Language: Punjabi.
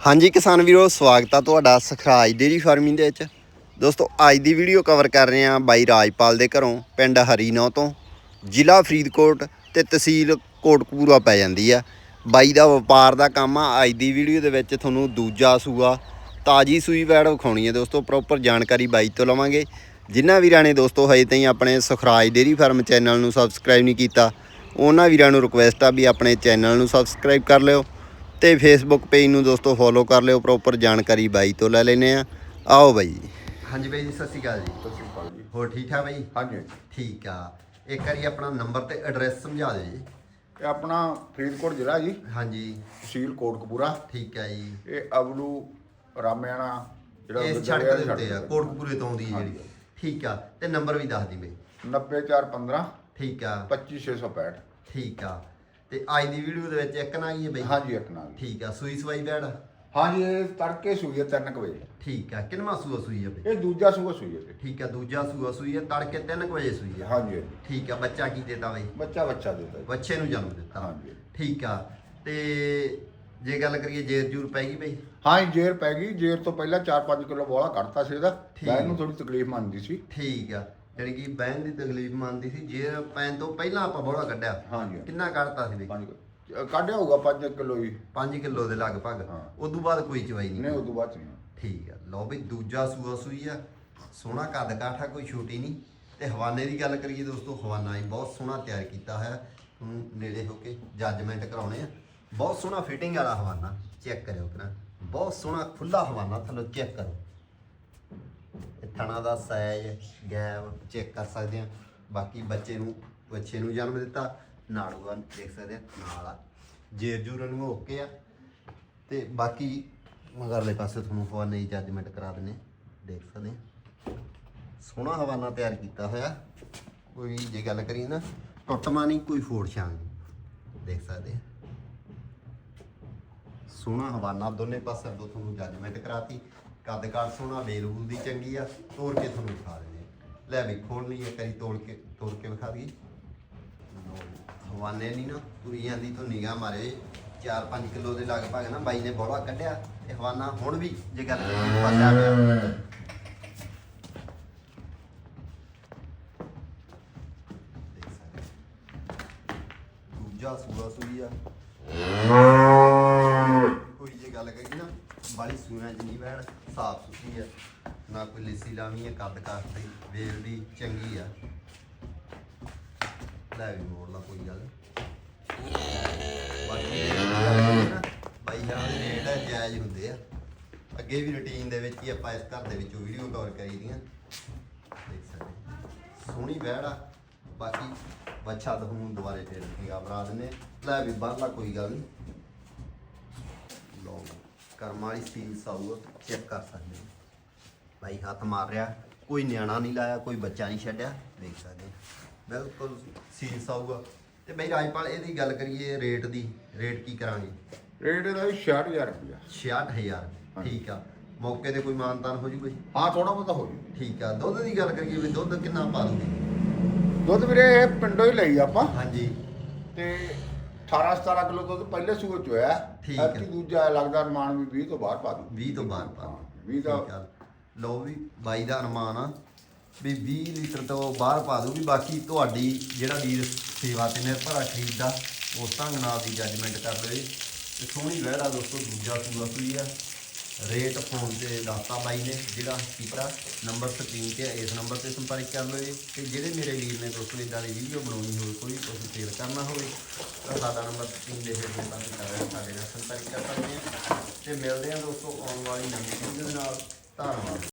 ਹਾਂਜੀ ਕਿਸਾਨ ਵੀਰੋ, ਸਵਾਗਤ ਆ ਤੁਹਾਡਾ ਸਖਰਾਜ ਡੇਰੀ ਫਾਰਮਿੰਗ ਦੇ ਵਿੱਚ। ਦੋਸਤੋ, ਅੱਜ ਦੀ ਵੀਡੀਓ ਕਵਰ ਕਰ ਰਹੇ ਹਾਂ ਬਾਈ ਰਾਜਪਾਲ ਦੇ ਘਰੋਂ, ਪਿੰਡ ਹਰੀਨੌ ਤੋਂ। ਜ਼ਿਲ੍ਹਾ ਫਰੀਦਕੋਟ ਤੇ ਤਹਿਸੀਲ ਕੋਟਕਪੂਰਾ ਪੈ ਜਾਂਦੀ ਆ। ਬਾਈ ਦਾ ਵਪਾਰ ਦਾ ਕੰਮ ਆ, ਅੱਜ ਦੀ ਵੀਡੀਓ ਦੇ ਵਿੱਚ ਤੁਹਾਨੂੰ ਦੂਜਾ ਸੂਆ, ਤਾਜੀ ਸੂਈ ਵੈੜ ਵਿਖਾਉਣੀ ਹੈ ਦੋਸਤੋ ਪ੍ਰੋਪਰ ਜਾਣਕਾਰੀ ਬਾਈ ਤੋਂ ਲਵਾਂਗੇ। ਜਿਨ੍ਹਾਂ ਵੀਰਾਂ ਨੇ ਦੋਸਤੋ ਹਜੇ ਤਾਈਂ ਆਪਣੇ ਸੁਖਰਾਜ ਡੇਰੀ ਫਾਰਮ ਚੈਨਲ ਨੂੰ ਸਬਸਕ੍ਰਾਈਬ ਨਹੀਂ ਕੀਤਾ, ਉਹਨਾਂ ਵੀਰਾਂ ਨੂੰ ਰਿਕੁਐਸਟ ਆ ਵੀ ਆਪਣੇ ਚੈਨਲ ਨੂੰ ਸਬਸਕ੍ਰਾਈਬ ਕਰ ਲਿਓ। ਤੇ ਫੇਸਬੁੱਕ ਪੇਜ ਨੂੰ ਦੋਸਤੋ ਫੋਲੋ ਕਰ ਲਿਓ ਪ੍ਰੋਪਰ ਜਾਣਕਾਰੀ ਬਾਈ ਤੋਂ ਲੈ ਲੈਨੇ ਆ ਆਓ ਬਾਈ। ਹਾਂਜੀ ਬਾਈ ਜੀ ਸਤਿ ਸ਼੍ਰੀ ਅਕਾਲ ਜੀ। ਸਤਿ ਸ਼੍ਰੀ ਅਕਾਲ ਜੀ। ਹੋਰ ਠੀਕ ਠਾਕ ਬਾਈ? ਹਾਂਜੀ ਠੀਕ ਆ। ਇੱਕ ਵਾਰੀ ਆਪਣਾ ਨੰਬਰ ਤੇ ਐਡਰੈਸ ਸਮਝਾ ਦਿਓ ਜੀ। ਇਹ ਆਪਣਾ ਫਰੀਦਕੋਟ ਜ਼ਿਲ੍ਹਾ ਜੀ। ਹਾਂਜੀ। ਤਹਿਸੀਲ ਕੋਟਕਪੂਰਾ। ਠੀਕ ਆ ਜੀ। ਇਹ ਅਬਲੂ ਰਾਮਿਆਣਾ ਜਿਹੜਾ ਇਸ ਵਿਦਿਆਲਿਆ ਛੜਕ ਦੇ ਸੜਕ ਉੱਤੇ ਆ ਤੇ। ਕੋਟਕਪੂਰੇ ਤੋਂ ਆਉਂਦੀ ਹੈ ਜਿਹੜੀ। ਠੀਕ ਆ। ਤੇ ਨੰਬਰ ਵੀ ਦੱਸ ਦੀ ਬਾਈ। 90415 ਠੀਕ ਆ। 25665 ਠੀਕ ਆ। ਤੇ ਅੱਜ ਦੀ ਵੀਡੀਓ ਦੇ ਵਿੱਚ ਇੱਕ ਨਾ ਹੀ ਹੈ ਬਾਈ। ਹਾਂਜੀ ਇੱਕ ਨਾਲ ਠੀਕ ਆ ਸੂਈ ਸਵਾਈ ਬੈੜ ਹਾਂਜੀ ਇਹ ਤੜਕੇ ਸੂਈ ਹੈ 3 ਵਜੇ। ਠੀਕ ਆ ਕਿੰਨਵਾਂ ਸੂਆ ਸੂਈ ਆ ਬਾਈ? ਇਹ ਦੂਜਾ ਸੂਆ ਸੂਈ ਹੈ। ਠੀਕ ਆ ਦੂਜਾ ਸੂਆ ਸੂਈ ਆ ਤੜਕੇ 3 ਵਜੇ ਸੂਈ ਆ। ਹਾਂਜੀ ਠੀਕ ਆ ਬੱਚਾ ਕੀ ਦੇਤਾ ਬਾਈ? ਬੱਚਾ ਬੱਚਾ ਦਿੱਤਾ। ਬੱਚੇ ਨੂੰ ਜਨਮ ਦਿੱਤਾ। ਹਾਂਜੀ। ਠੀਕ ਆ ਤੇ ਜੇ ਗੱਲ ਕਰੀਏ ਜੇਰ ਜੂਰ ਪੈ ਗਈ ਬਈ? ਹਾਂ ਜੇਰ ਪੈ ਗਈ। ਜੇਰ ਤੋਂ ਪਹਿਲਾਂ 4-5 ਕਿਲੋ ਬੋਲਾ ਕੱਢਤਾ ਸੀ ਇਹਦਾ। ਠੀਕ। ਬੈਨ ਨੂੰ ਥੋੜੀ ਤਕਲੀਫ ਮੰਨਦੀ ਸੀ। ਠੀਕ ਆ ਜਿਹੜੀ ਕਿ ਬਹਿਣ ਦੀ ਤਕਲੀਫ ਮੰਨਦੀ ਸੀ ਜੇਰ ਪੈਣ ਤੋਂ ਪਹਿਲਾਂ ਆਪਾਂ ਬੋੜਾ ਕੱਢਿਆ ਹਾਂਜੀ ਕਿੰਨਾ ਕੱਢਤਾ ਸੀ ਬਈ? 5 ਕੱਢਿਆ ਹੋਊਗਾ 5 ਕਿਲੋ ਹੀ। 5 ਕਿਲੋ ਦੇ ਲਗਭਗ। ਹਾਂ। ਤੋਂ ਬਾਅਦ ਕੋਈ ਚਵਾਈ ਨਹੀਂ ਨਹੀਂ ਉਦੋਂ ਬਾਅਦ ਚ ਨਹੀਂ। ਠੀਕ ਆ ਲਓ ਬਈ ਦੂਜਾ ਸੂਆ ਸੂਈ ਆ। ਸੋਹਣਾ ਕੱਦ ਕਾਠਾ ਕੋਈ ਛੋਟੀ ਨਹੀਂ। ਤੇ ਹਵਾਨੇ ਦੀ ਗੱਲ ਕਰੀਏ ਦੋਸਤੋ ਹਵਾਨਾ ਹੀ ਬਹੁਤ ਸੋਹਣਾ ਤਿਆਰ ਕੀਤਾ ਹੋਇਆ। ਤੁਹਾਨੂੰ ਨੇੜੇ ਹੋ ਕੇ ਜੱਜਮੈਂਟ ਕਰਾਉਣੇ ਆ। ਬਹੁਤ ਸੋਹਣਾ ਫਿਟਿੰਗ ਵਾਲਾ ਹਵਾਨਾ ਚੈੱਕ ਕਰਿਓ ਕਿਰਾ ਬਹੁਤ ਸੋਹਣਾ ਖੁੱਲਾ ਹਵਾਨਾ ਥੱਲੋਂ ਚੈੱਕ ਕਰੋ। ਥਣਾ ਦਾ ਸਾਈਜ਼ ਗੈਪ ਚੈੱਕ ਕਰ ਸਕਦੇ ਆ ਬਾਕੀ ਬੱਚੇ ਨੂੰ ਬੱਚੇ ਨੂੰ ਜਨਮ ਦਿੱਤਾ ਨਾੜੂਆ ਦੇਖ ਸਕਦੇ ਆ ਨਾਲ ਆ। ਜੇਰ ਜੂਰ ਨੂੰ ਓਕੇ ਆ। ਤੇ ਬਾਕੀ ਮਗਰਲੇ ਪਾਸੇ ਤੁਹਾਨੂੰ ਹਵਾਨੇ ਦੀ ਜੱਜਮੈਂਟ ਕਰਾ ਦਿੰਨੇ ਦੇਖ ਸਕਦੇ ਆ ਸੋਹਣਾ ਹਵਾਨਾ ਤਿਆਰ ਕੀਤਾ ਹੋਇਆ। ਕੋਈ ਜੇ ਗੱਲ ਕਰੀਏ ਨਾ, ਟੁੱਟਮਾ ਨਹੀਂ ਕੋਈ ਫੋੜ ਛਾਂ ਨਹੀਂ ਦੇਖ ਸਕਦੇ ਆ ਸੋਹਣਾ ਹਵਾਨਾ ਦੋਨੇ ਪਾਸੇ ਤੋਂ ਤੁਹਾਨੂੰ ਜੱਜਮੈਂਟ ਕਰਾਤੀ। ਕੱਦ ਕਾਠ ਸੋਹਣਾ ਬੇਲੂਲ ਦੀ ਚੰਗੀ ਆ, ਤੋੜ ਕੇ ਤੁਹਾਨੂੰ ਵਿਖਾ ਦਿੰਦੇ ਲੈ ਵੀ ਖੋਲਣੀ ਇੱਕ ਵਾਰੀ, ਤੋੜ ਕੇ ਤੋੜ ਕੇ ਵਿਖਾ ਦਈਏ। ਹਵਾਨੇ ਨਹੀਂ ਨਾ ਤੁਰੀ ਜਾਂਦੀ ਤੋਂ ਨਿਗਾਹ ਮਾਰੇ। 4-5 ਕਿਲੋ ਦੇ ਲਗਭਗ ਨਾ, ਬਾਈ ਨੇ ਬੋਲਾ ਕੱਢਿਆ ਤੇ ਹਵਾਨਾ ਹੁਣ ਵੀ, ਜੇ ਗੱਲ ਕਰੀਏ ਫਸਿਆ ਪਿਆ ਦੂਜਾ ਸੂਆ ਸੂਈ ਆ। ਕੋਈ ਜੇ ਗੱਲ ਕਰੀਏ ਨਾ, ਬਾਲੀ ਸੂਆਂ ਚ ਨਹੀਂ ਬੈਣ ਸਾਫ਼ ਸੁਥਰੀ ਆ, ਨਾ ਕੋਈ ਲੇਸੀ ਲਾਵੀਂ ਆ, ਕੱਦ ਕਾਠ ਦੀ ਵੀ ਚੰਗੀ ਆ। ਲੈ ਵੀ ਮੋੜ ਲਾ ਕੋਈ ਗੱਲ। ਨੀ। ਬਾਕੀ ਬਾਈ ਜਾਨ ਦੇ ਰੇਟ ਆ ਜਾਇਜ਼ ਹੁੰਦੇ ਆ, ਅੱਗੇ ਵੀ ਰੁਟੀਨ ਦੇ ਵਿੱਚ ਹੀ ਆਪਾਂ ਇਸ ਘਰ ਦੇ ਵਿੱਚੋਂ ਵੀਡੀਓ ਕਾਲ ਕਰੀ ਦੀਆਂ ਦੇਖ ਸਕਦੇ ਸੋਹਣੀ ਬਹਿੜ ਆ, ਬਾਕੀ ਬੱਚਾ ਤੁਹਾਨੂੰ ਦੁਬਾਰੇ ਫੇਰ ਨਿਗਾਹ ਬਣਾ ਦਿੰਨੇ ਲੈ ਵੀ ਬਾਹਰਲਾ ਕੋਈ ਗੱਲ ਨਹੀਂ ਕਰਮ ਵਾਲੀ ਸਟੀਲ ਸਾਊ ਚੈੱਕ ਕਰ ਸਕਦੇ ਹੋ। ਭਾਈ ਹੱਥ ਮਾਰ ਰਿਹਾ ਕੋਈ ਨਿਆਣਾ ਨਹੀਂ ਲਾਇਆ ਕੋਈ ਬੱਚਾ ਨਹੀਂ ਛੱਡਿਆ ਦੇਖ ਸਕਦੇ। ਬਿਲਕੁਲ ਸੀਲ ਸਾਊ ਆ ਤੇ ਬਈ ਰਾਜਪਾਲ ਇਹਦੀ ਗੱਲ ਕਰੀਏ ਰੇਟ ਦੀ ਰੇਟ ਕੀ ਕਰਾਂਗੇ? ਰੇਟ ਇਹਦਾ 66000 ਰੁਪਇਆ। 66000 ਠੀਕ ਆ। ਮੌਕੇ ਤੇ ਕੋਈ ਮਾਨਤਾਨ ਹੋ ਜੂ ਕੋਈ? ਹਾਂ ਥੋੜਾ ਬਹੁਤਾ ਹੋ ਜੂ। ਠੀਕ ਆ। ਦੁੱਧ ਦੀ ਗੱਲ ਕਰੀਏ ਵੀ ਦੁੱਧ ਕਿੰਨਾ ਪਾ ਦੂਗੀ? ਦੁੱਧ ਵੀਰੇ ਇਹ ਪਿੰਡੋਂ ਹੀ ਲਈ ਆਪਾਂ। ਹਾਂਜੀ। ਤੇ 18 17 ਕਿਲੋ ਦੁੱਧ ਪਹਿਲੇ ਸੂਏ ਚ ਹੋਇਆ। ਠੀਕ ਹੈ। ਐਤਕੀ ਦੂਜਾ ਲੱਗਦਾ ਅਰਮਾਨ ਵੀ 20 ਤੋਂ ਬਾਹਰ ਪਾ ਦੂ 20 ਤੋਂ ਬਾਹਰ ਪਾ ਹਾਂ, 20 ਦਾ ਠੀਕ ਆ। ਲਓ ਵੀ ਬਾਈ ਦਾ ਅਨੁਮਾਨ ਆ ਵੀ 20 ਲੀਟਰ ਤੋਂ ਬਾਹਰ ਪਾ ਦੂਗੀ ਬਾਕੀ ਤੁਹਾਡੀ ਜਿਹੜਾ ਵੀਰ ਸੇਵਾ ਤੇ ਨਿਰਭਰ ਆ ਖਰੀਦਦਾ ਉਸ ਢੰਗ ਨਾਲ ਦੀ ਜੱਜਮੈਂਟ ਕਰ ਲਵੇ ਤੇ ਸੋਹਣੀ ਵਹਿੜਾ ਦੋਸਤੋ ਦੂਜਾ ਸੂਆ ਸੂਈ ਆ। ਰੇਟ ਫੋਨ ਤੇ ਦੱਸਤਾ ਬਾਈ ਨੇ, ਜਿਹੜਾ ਕੀਪਰਾ ਨੰਬਰ ਸਕਰੀਨ ਤੇ ਇਸ ਨੰਬਰ ਤੇ ਸੰਪਰਕ ਕਰ ਲਓ ਜੀ। ਤੇ ਜਿਹੜੇ ਮੇਰੇ ਵੀਰ ਨੇ ਦੋਸਤੋ ਇਦਾਂ ਦੀ ਵੀਡੀਓ ਬਣਾਉਣੀ ਹੋਵੇ, ਕੋਈ ਤੁਸੀਂ ਸੇਲ ਕਰਨਾ ਹੋਵੇ, ਤਾਂ ਸਾਡਾ ਨੰਬਰ ਸਕਰੀਨ ਦੇ ਹੇਠ ਹੁੰਦਾ ਤੇ ਕਰ ਸਾਡੇ ਨਾਲ ਸੰਪਰਕ ਕਰ ਸਕਦੇ ਆ ਤੇ ਮਿਲਦੇ ਆ ਦੋਸਤੋ ਆਉਣ ਵਾਲੀ ਨਵੀਂ ਵੀਡੀਓ ਦੇ ਨਾਲ। ਧੰਨਵਾਦ।